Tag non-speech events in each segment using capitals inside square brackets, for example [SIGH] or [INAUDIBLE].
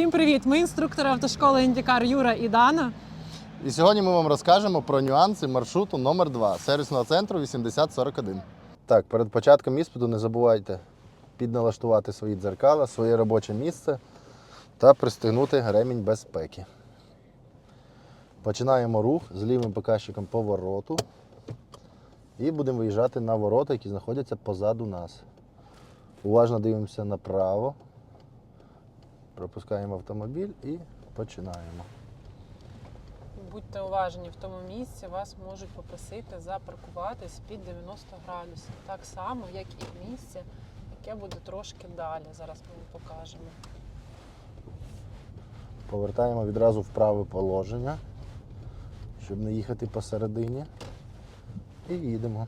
Всім привіт! Ми інструктори автошколи Індікар Юра і Дана. І сьогодні ми вам розкажемо про нюанси маршруту номер 2 сервісного центру 8041. Так, перед початком іспиту не забувайте підналаштувати свої дзеркала, своє робоче місце та пристегнути ремінь безпеки. Починаємо рух з лівим показчиком повороту і будемо виїжджати на ворота, які знаходяться позаду нас. Уважно дивимося направо, пропускаємо автомобіль і починаємо. Будьте уважні, в тому місці вас можуть попросити запаркуватись під 90 градусів. Так само, як і в місці, яке буде трошки далі. Зараз ми вам покажемо. Повертаємо відразу в праве положення, щоб не їхати посередині. І їдемо.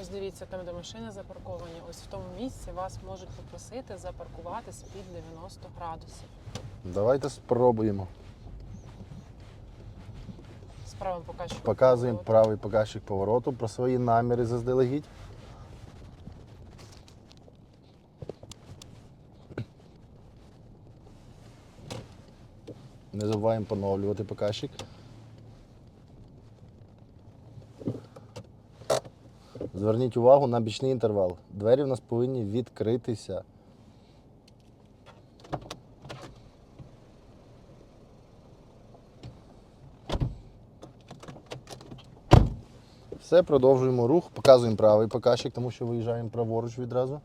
Ось дивіться, там де машини запарковані. Ось в тому місці вас можуть попросити запаркуватись під 90 градусів. Давайте спробуємо. З правим показчиком. Показуємо повороту. правий показчик повороту про свої наміри заздалегідь. Не забуваємо поновлювати показчик. Зверніть увагу на бічний інтервал. Двері в нас повинні відкритися. Все, продовжуємо рух, показуємо правий показчик, тому що виїжджаємо праворуч відразу.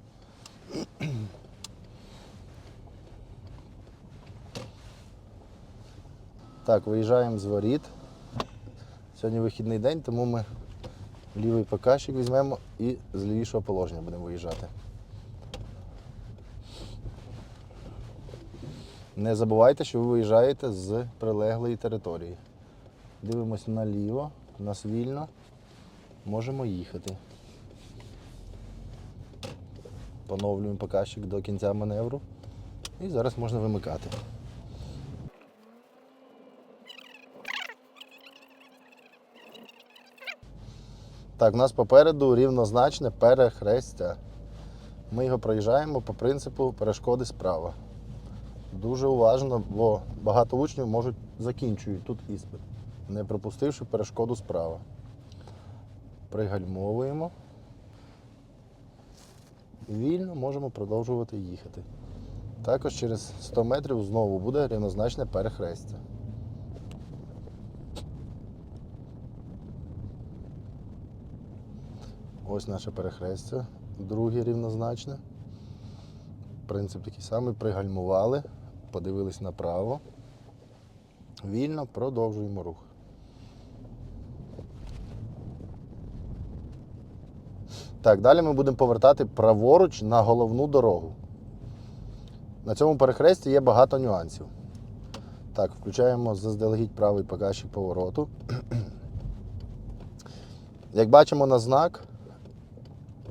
Так, виїжджаємо з воріт. Сьогодні вихідний день, тому ми лівий показчик візьмемо і з лівішого положення будемо виїжджати. Не забувайте, що ви виїжджаєте з прилеглої території. Дивимося наліво, у нас вільно. Можемо їхати. Поновлюємо показчик до кінця маневру. І зараз можна вимикати. Так, у нас попереду рівнозначне перехрестя. Ми його проїжджаємо по принципу перешкоди справа. Дуже уважно, бо багато учнів можуть закінчують тут іспит, не пропустивши перешкоду справа. Пригальмовуємо. Вільно можемо продовжувати їхати. Також через 100 метрів знову буде рівнозначне перехрестя. Ось наше перехрестя, друге рівнозначне. Принцип такий самий. Пригальмували, подивились направо. Вільно продовжуємо рух. Так, далі ми будемо повертати праворуч на головну дорогу. На цьому перехресті є багато нюансів. Так, включаємо заздалегідь правий показчик повороту. [CLEARS THROAT] Як бачимо на знак,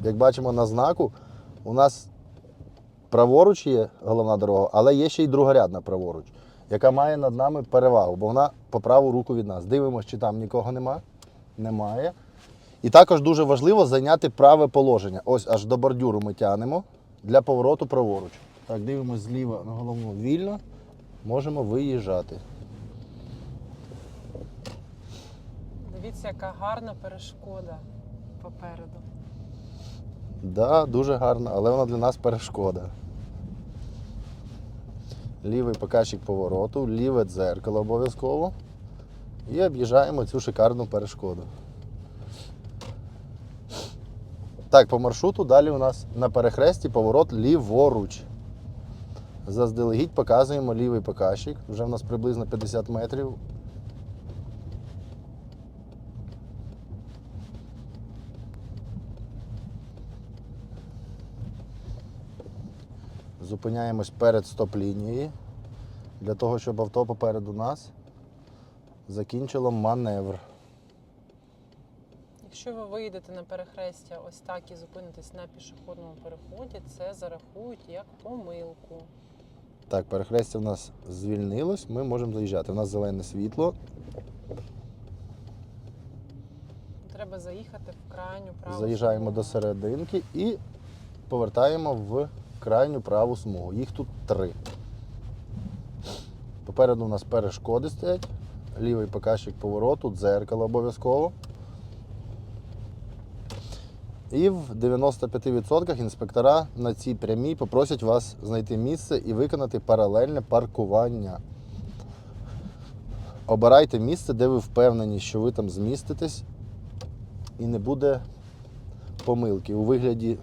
як бачимо на знаку, у нас праворуч є головна дорога, але є ще й другорядна праворуч, яка має над нами перевагу, бо вона по праву руку від нас. Дивимося, чи там нікого нема. Немає. І також дуже важливо зайняти праве положення. Ось аж до бордюру ми тягнемо для повороту праворуч. Так, дивимося зліва на головну вільно, можемо виїжджати. Дивіться, яка гарна перешкода попереду. Да, дуже гарно, але вона для нас перешкода. Лівий показчик повороту, ліве дзеркало обов'язково. І об'їжджаємо цю шикарну перешкоду. Так, по маршруту далі у нас на перехресті поворот ліворуч. Заздалегідь показуємо лівий показчик. Вже в нас приблизно 50 метрів. Зупиняємось перед стоп-лінією для того, щоб авто попереду нас закінчило маневр. Якщо ви вийдете на перехрестя ось так і зупинитесь на пішохідному переході, це зарахують як помилку. Так, перехрестя в нас звільнилось, ми можемо заїжджати. У нас зелене світло. Треба заїхати в крайню праву. Заїжджаємо до серединки і повертаємо в крайню праву смугу. Їх тут три. Попереду у нас перешкоди стоять, лівий показчик повороту, дзеркало обов'язково. І в 95% інспектора на цій прямій попросять вас знайти місце і виконати паралельне паркування. Обирайте місце, де ви впевнені, що ви там зміститесь, і не буде помилки у вигляді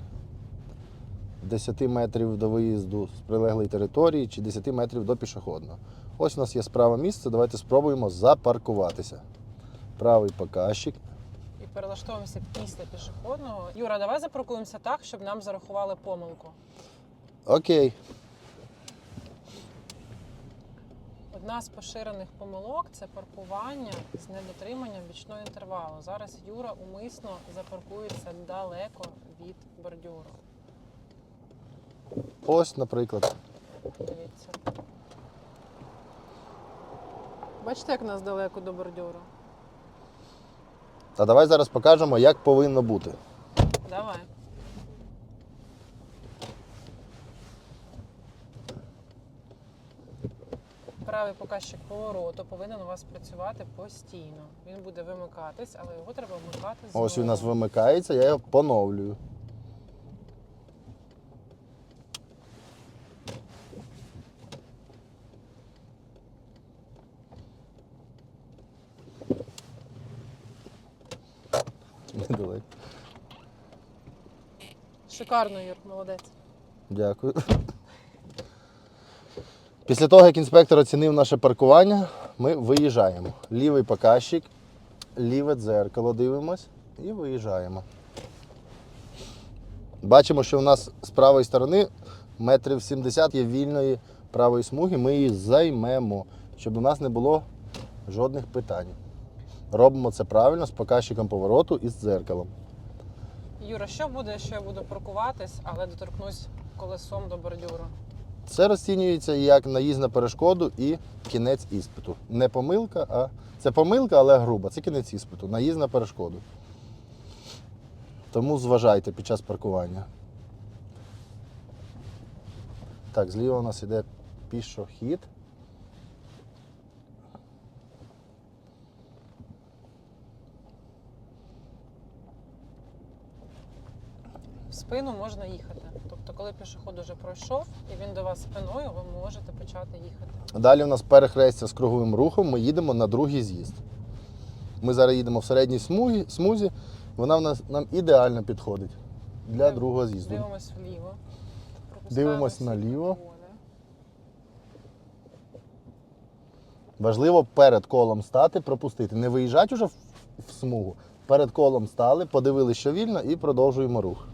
10 метрів до виїзду з прилеглої території чи 10 метрів до пішохідного. Ось у нас є справа місце. Давайте спробуємо запаркуватися. Правий показчик. І перелаштовуємося після пішохідного. Юра, давай запаркуємося так, щоб нам зарахували помилку. Окей. Одна з поширених помилок це паркування з недотриманням бічного інтервалу. Зараз Юра умисно запаркується далеко від бордюру. Ось, наприклад. Дивіться. Бачите, як нас далеко до бордюру? Та давай зараз покажемо, як повинно бути. Давай. Правий показчик повороту повинен у вас працювати постійно. Він буде вимикатись, але його треба вмикати знову. Ось він у нас вимикається, я його поновлюю. Шикарно, Юр, молодець. Дякую. Після того, як інспектор оцінив наше паркування, ми виїжджаємо. Лівий показчик, ліве дзеркало дивимось і виїжджаємо. Бачимо, що у нас з правої сторони метрів 70 є вільної правої смуги. Ми її займемо, щоб у нас не було жодних питань. Робимо це правильно з показчиком повороту і з дзеркалом. Юра, що буде, якщо я буду паркуватись, але доторкнусь колесом до бордюру? Це розцінюється як наїзд на перешкоду і кінець іспиту. Не помилка, а це помилка, але груба. Це кінець іспиту. Наїзд на перешкоду. Тому зважайте під час паркування. Так, зліва у нас іде пішохід. Спину можна їхати. Тобто, коли пішохід уже пройшов і він до вас спиною, ви можете почати їхати. Далі у нас перехрестя з круговим рухом. Ми їдемо на другий з'їзд. Ми зараз їдемо в середній смузі, смузі. вона в нас нам ідеально підходить для Див- другого з'їзду. Дивимось вліво. Дивимось наліво. Важливо перед колом стати, пропустити. Не виїжджати вже в, в смугу. Перед колом стали, подивилися, що вільно, і продовжуємо рух.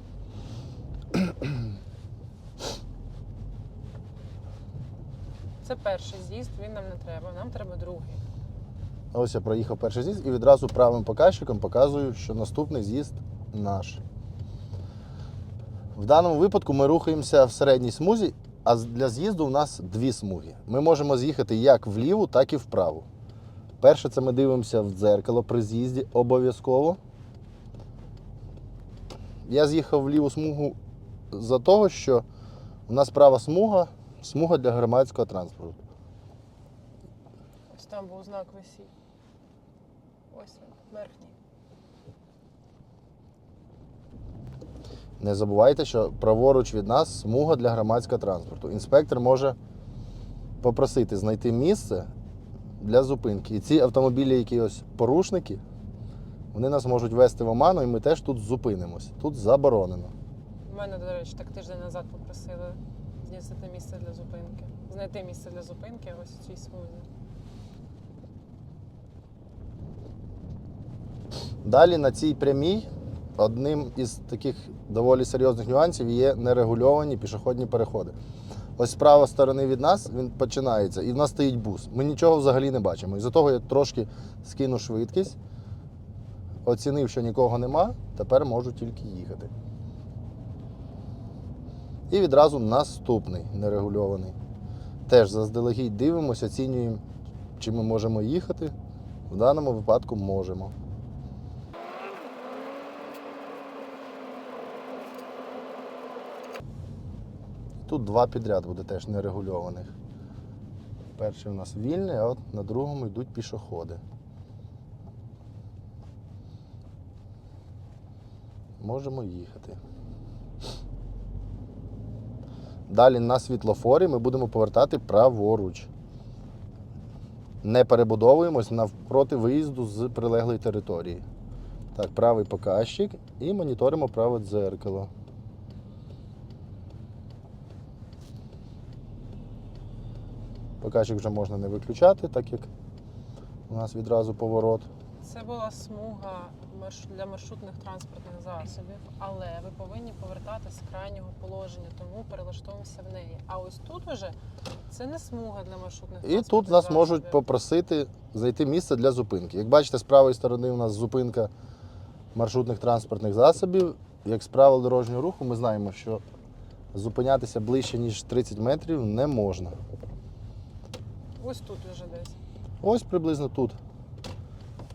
Перший з'їзд, він нам не треба. Нам треба другий. Ось я проїхав перший з'їзд і відразу правим показчиком показую, що наступний з'їзд наш. В даному випадку ми рухаємося в середній смузі, а для з'їзду у нас дві смуги. Ми можемо з'їхати як вліву, так і вправо. Перше, це ми дивимося в дзеркало при з'їзді обов'язково. Я з'їхав в ліву смугу за того, що у нас права смуга смуга для громадського транспорту. Ось там був знак висів. Ось він, верхній. Не забувайте, що праворуч від нас смуга для громадського транспорту. Інспектор може попросити знайти місце для зупинки. І ці автомобілі, які ось порушники, вони нас можуть вести в оману, і ми теж тут зупинимось. Тут заборонено. У мене, до речі, так тиждень назад попросили знайти місце для зупинки. Знайти місце для зупинки ось у цій смузі. Далі на цій прямій одним із таких доволі серйозних нюансів є нерегульовані пішохідні переходи. Ось з правої сторони від нас він починається, і в нас стоїть бус. Ми нічого взагалі не бачимо. Із-за того я трошки скину швидкість, оцінив, що нікого нема, тепер можу тільки їхати. І відразу наступний нерегульований. Теж заздалегідь дивимося, оцінюємо, чи ми можемо їхати. В даному випадку можемо. тут два підряд буде теж нерегульованих. Перший у нас вільний, а от на другому йдуть пішоходи. Можемо їхати. Далі на світлофорі ми будемо повертати праворуч. Не перебудовуємось навпроти виїзду з прилеглої території. Так, правий показчик і моніторимо праве дзеркало. Показчик вже можна не виключати, так як у нас відразу поворот. Це була смуга для маршрутних транспортних засобів, але ви повинні повертатись з крайнього положення, тому перелаштовуємося в неї. А ось тут уже це не смуга для маршрутних І транспортних тут нас засобів. можуть попросити знайти місце для зупинки. Як бачите, з правої сторони у нас зупинка маршрутних транспортних засобів. Як з правил дорожнього руху, ми знаємо, що зупинятися ближче, ніж 30 метрів не можна. Ось тут вже десь. Ось приблизно тут.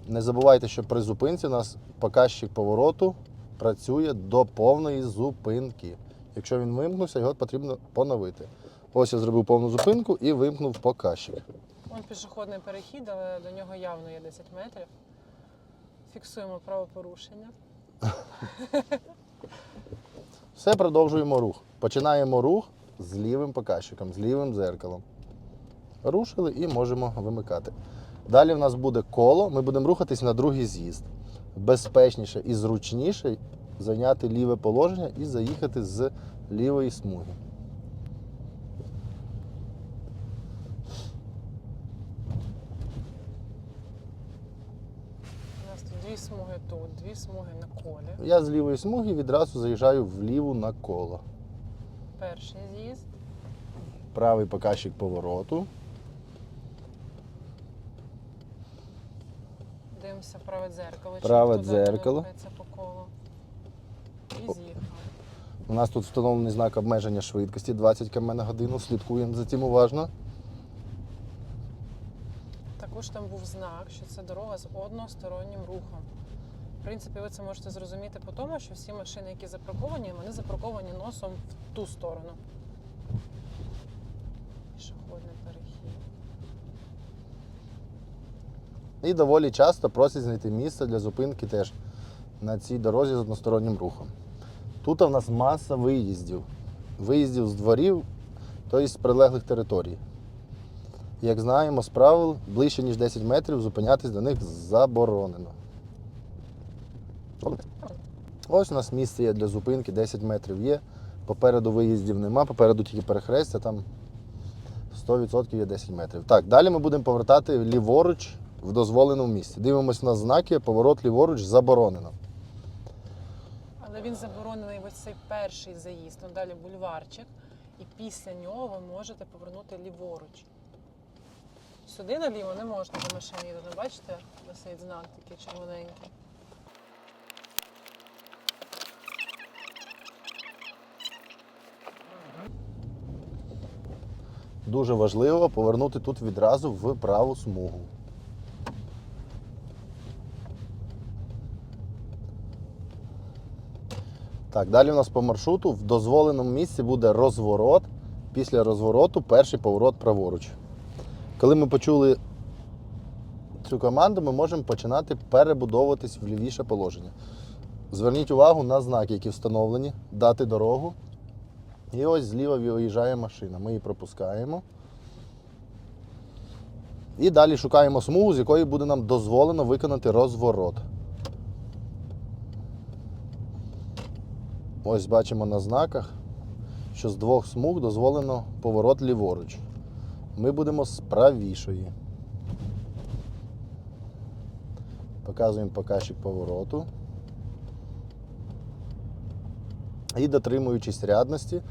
Не забувайте, що при зупинці у нас показчик повороту працює до повної зупинки. Якщо він вимкнувся, його потрібно поновити. Ось я зробив повну зупинку і вимкнув показчик. Вон пішохідний перехід, але до нього явно є 10 метрів. Фіксуємо правопорушення. [LAUGHS] Все, продовжуємо рух. Починаємо рух з лівим показчиком, з лівим дзеркалом. Рушили і можемо вимикати. Далі в нас буде коло, ми будемо рухатись на другий з'їзд. Безпечніше і зручніше зайняти ліве положення і заїхати з лівої смуги. У нас тут дві смуги тут, дві смуги на колі. Я з лівої смуги відразу заїжджаю вліву на коло. Перший з'їзд. Правий показчик повороту. Дивимося праве дзеркало. Праве ніхто дзеркало. по колу. І. У нас тут встановлений знак обмеження швидкості 20 км на годину. Слідкуємо за цим уважно. Також там був знак, що це дорога з одностороннім рухом. В принципі, ви це можете зрозуміти по тому, що всі машини, які запарковані, вони запарковані носом в ту сторону. Пішохідний перехід. І доволі часто просять знайти місце для зупинки теж на цій дорозі з одностороннім рухом. Тут у нас маса виїздів. Виїздів з дворів, тобто з прилеглих територій. Як знаємо з правил, ближче ніж 10 метрів зупинятись до них заборонено. Ось у нас місце є для зупинки, 10 метрів є. Попереду виїздів нема, попереду тільки перехрестя, там 100% є 10 метрів. Так, далі ми будемо повертати ліворуч в дозволеному місці. Дивимось на знаки, поворот ліворуч заборонено. Але він заборонений ось цей перший заїзд. Ну, далі бульварчик. І після нього ви можете повернути ліворуч. Сюди наліво не можна до машини їдати. Бачите, висить знак такий червоненький. Дуже важливо повернути тут відразу в праву смугу. Так, далі у нас по маршруту в дозволеному місці буде розворот. Після розвороту перший поворот праворуч. Коли ми почули цю команду, ми можемо починати перебудовуватись в лівіше положення. Зверніть увагу на знаки, які встановлені, дати дорогу. І ось зліва виїжджає машина. Ми її пропускаємо. І далі шукаємо смугу, з якої буде нам дозволено виконати розворот. Ось бачимо на знаках, що з двох смуг дозволено поворот ліворуч. Ми будемо з правішої. Показуємо показчик повороту. І дотримуючись рядності,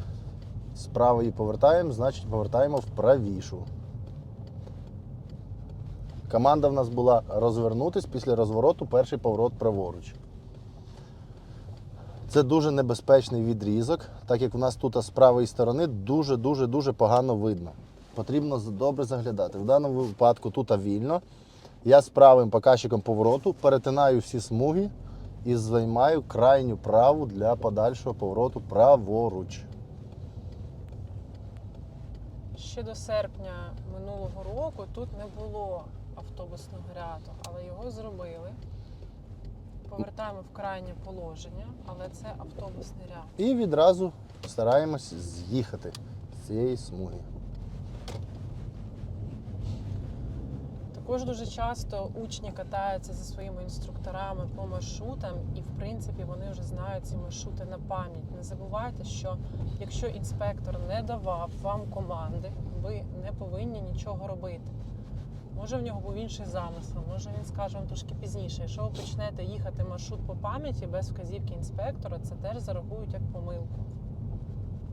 з правої повертаємо, значить повертаємо в правішу. Команда в нас була розвернутись після розвороту перший поворот праворуч. Це дуже небезпечний відрізок, так як у нас тут з правої сторони дуже-дуже дуже погано видно. Потрібно добре заглядати. В даному випадку тут вільно. Я з правим показчиком повороту перетинаю всі смуги і займаю крайню праву для подальшого повороту праворуч. Ще до серпня минулого року тут не було автобусного ряду, але його зробили. Повертаємо в крайнє положення, але це автобусний ряд. І відразу стараємось з'їхати з цієї смуги. Також дуже часто учні катаються зі своїми інструкторами по маршрутам, і в принципі вони вже знають ці маршрути на пам'ять. Не забувайте, що якщо інспектор не давав вам команди, ви не повинні нічого робити. Може в нього був інший замисел, може він скаже вам трошки пізніше. Якщо ви почнете їхати маршрут по пам'яті без вказівки інспектора, це теж зарахують як помилку.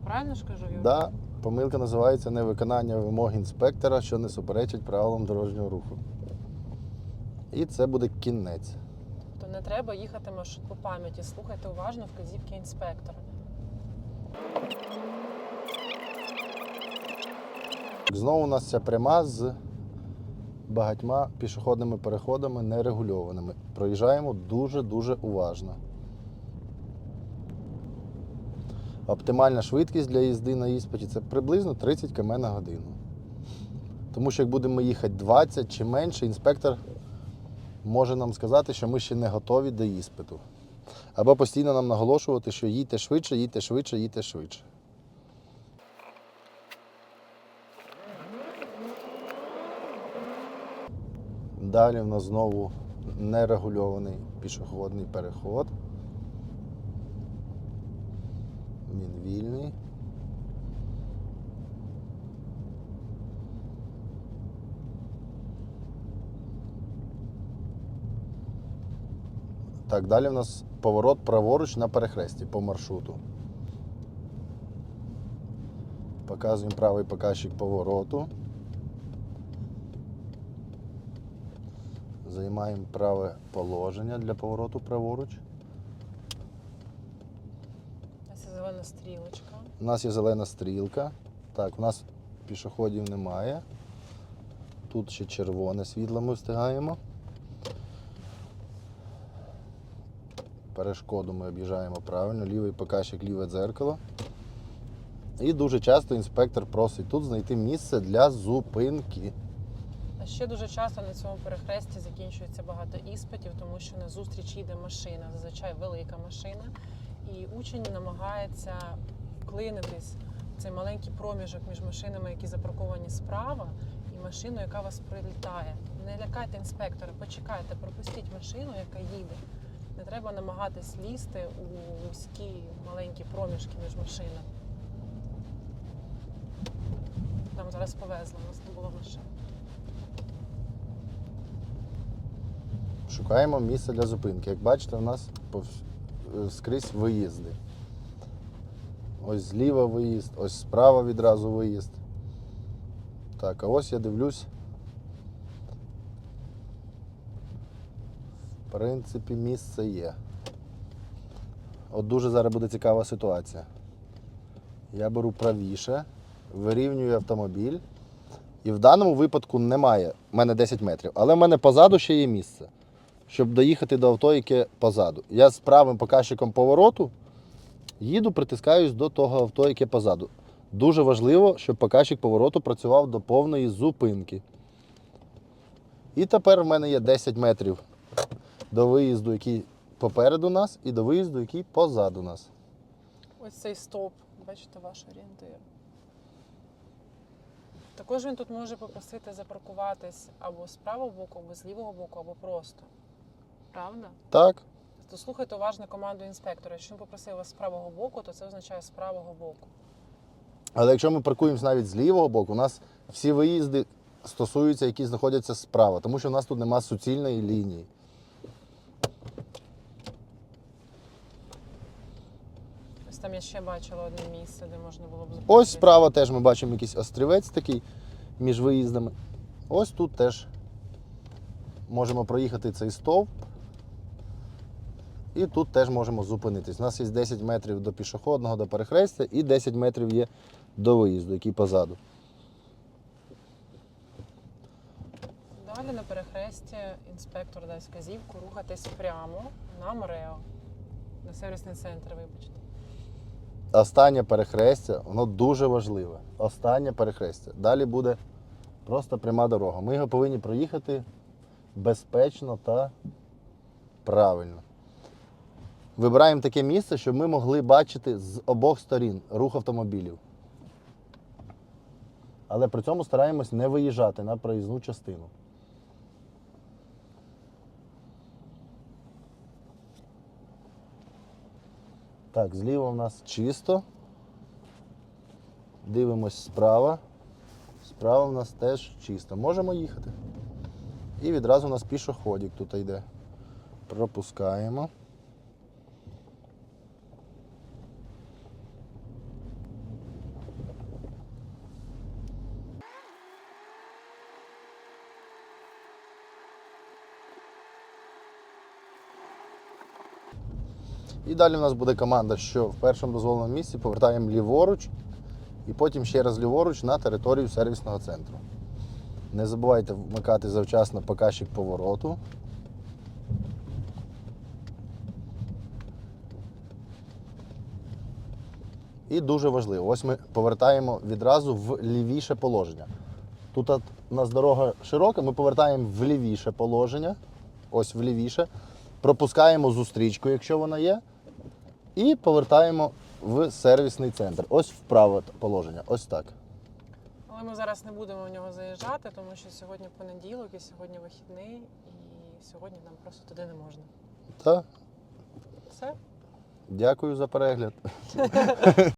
Правильно ж кажу, Юрій? Да, помилка називається невиконання вимог інспектора, що не суперечить правилам дорожнього руху. І це буде кінець. То не треба їхати маршрут по пам'яті. Слухайте уважно вказівки інспектора. Знову у нас ця пряма з багатьма пішохідними переходами нерегульованими. Проїжджаємо дуже-дуже уважно. Оптимальна швидкість для їзди на іспиті це приблизно 30 км на годину. Тому що як будемо їхати 20 чи менше, інспектор може нам сказати, що ми ще не готові до іспиту. Або постійно нам наголошувати, що їдьте швидше, їдьте швидше, їдьте швидше. Далі в нас знову нерегульований пішохідний переход. Він вільний. Так, далі в нас поворот праворуч на перехресті по маршруту. Показуємо правий показчик повороту. Займаємо праве положення для повороту праворуч. Ось зелена стрілочка. У нас є зелена стрілка. Так, у нас пішоходів немає. Тут ще червоне світло ми встигаємо. Перешкоду ми об'їжджаємо правильно, лівий показчик, ліве дзеркало. І дуже часто інспектор просить тут знайти місце для зупинки. Ще дуже часто на цьому перехресті закінчується багато іспитів, тому що на зустріч їде машина, зазвичай велика машина, і учень намагається вклинитись в цей маленький проміжок між машинами, які запарковані справа, і машиною, яка вас прилітає. Не лякайте інспектора, почекайте, пропустіть машину, яка їде. Не треба намагатись лізти у вузькі маленькі проміжки між машинами. Нам зараз повезло, у нас не було машин. Шукаємо місце для зупинки. Як бачите, у нас е, скрізь виїзди. Ось зліва виїзд, ось справа відразу виїзд. Так, а ось я дивлюсь. В принципі, місце є. От дуже зараз буде цікава ситуація. Я беру правіше, вирівнюю автомобіль. І в даному випадку немає. У мене 10 метрів, але в мене позаду ще є місце щоб доїхати до авто, яке позаду. Я з правим показчиком повороту їду, притискаюсь до того авто, яке позаду. Дуже важливо, щоб показчик повороту працював до повної зупинки. І тепер в мене є 10 метрів до виїзду, який попереду нас, і до виїзду, який позаду нас. Ось цей стоп, бачите, ваш орієнтир. Також він тут може попросити запаркуватись або з правого боку, або з лівого боку, або просто. Правда? Так, То слухайте уважно команду інспектора. Якщо він попросив вас з правого боку, то це означає з правого боку. але якщо ми паркуємося навіть з лівого боку, у нас всі виїзди стосуються, які знаходяться справа, тому що у нас тут нема суцільної лінії. Ось там я ще бачила одне місце, де можна було б зупинитися. Ось справа теж ми бачимо якийсь острівець такий між виїздами. Ось тут теж можемо проїхати цей стовп. І тут теж можемо зупинитись. У нас є 10 метрів до пішохідного, до перехрестя і 10 метрів є до виїзду, який позаду. Далі на перехресті інспектор дасть вказівку рухатись прямо на МРЕО, на сервісний центр, вибачте. останнє перехрестя, воно дуже важливе. Останнє перехрестя. Далі буде просто пряма дорога. Ми його повинні проїхати безпечно та правильно. Вибираємо таке місце, щоб ми могли бачити з обох сторін рух автомобілів. Але при цьому стараємось не виїжджати на проїзну частину. Так, зліва у нас чисто. Дивимось справа. Справа у нас теж чисто. Можемо їхати. І відразу у нас пішоходик тут йде. Пропускаємо. І далі у нас буде команда, що в першому дозволеному місці повертаємо ліворуч і потім ще раз ліворуч на територію сервісного центру. Не забувайте вмикати завчасно показчик повороту. І дуже важливо, ось ми повертаємо відразу в лівіше положення. Тут от у нас дорога широка, ми повертаємо в лівіше положення, ось в лівіше, пропускаємо зустрічку, якщо вона є, і повертаємо в сервісний центр. Ось вправо положення. Ось так. Але ми зараз не будемо в нього заїжджати, тому що сьогодні понеділок і сьогодні вихідний, і сьогодні нам просто туди не можна. Так. Все? дякую за перегляд. [LAUGHS]